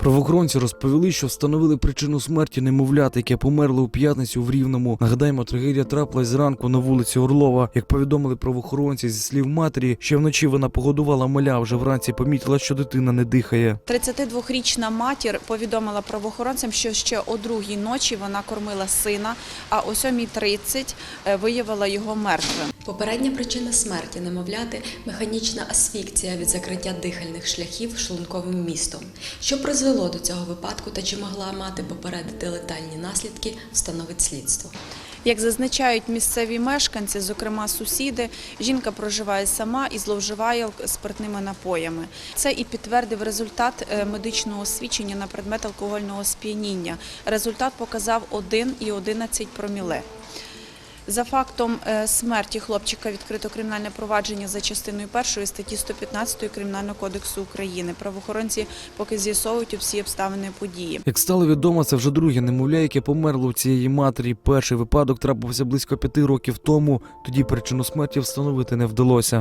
Правоохоронці розповіли, що встановили причину смерті немовляти, яке померло у п'ятницю в Рівному. Нагадаємо, трагедія трапилась зранку на вулиці Орлова. Як повідомили правоохоронці зі слів матері, ще вночі вона погодувала маля, вже вранці помітила, що дитина не дихає. 32-річна матір повідомила правоохоронцям, що ще о другій ночі вона кормила сина, а о 7.30 е, виявила його мертвим. Попередня причина смерті немовляти механічна асфікція від закриття дихальних шляхів шлунковим містом. Що призвело до цього випадку та чи могла мати попередити летальні наслідки, встановить слідство. Як зазначають місцеві мешканці, зокрема сусіди, жінка проживає сама і зловживає спиртними напоями. Це і підтвердив результат е, медичного освідчення на предмет алкогольного сп'яніння. Результат показав 1,11 проміле. За фактом е, смерті хлопчика відкрито кримінальне провадження за частиною першої статті 115 Кримінального кодексу України. Правоохоронці поки з'ясовують всі обставини події. Як стало відомо, це вже друге немовля, яке померло у цієї матері. Перший випадок трапився близько п'яти років тому. Тоді причину смерті встановити не вдалося.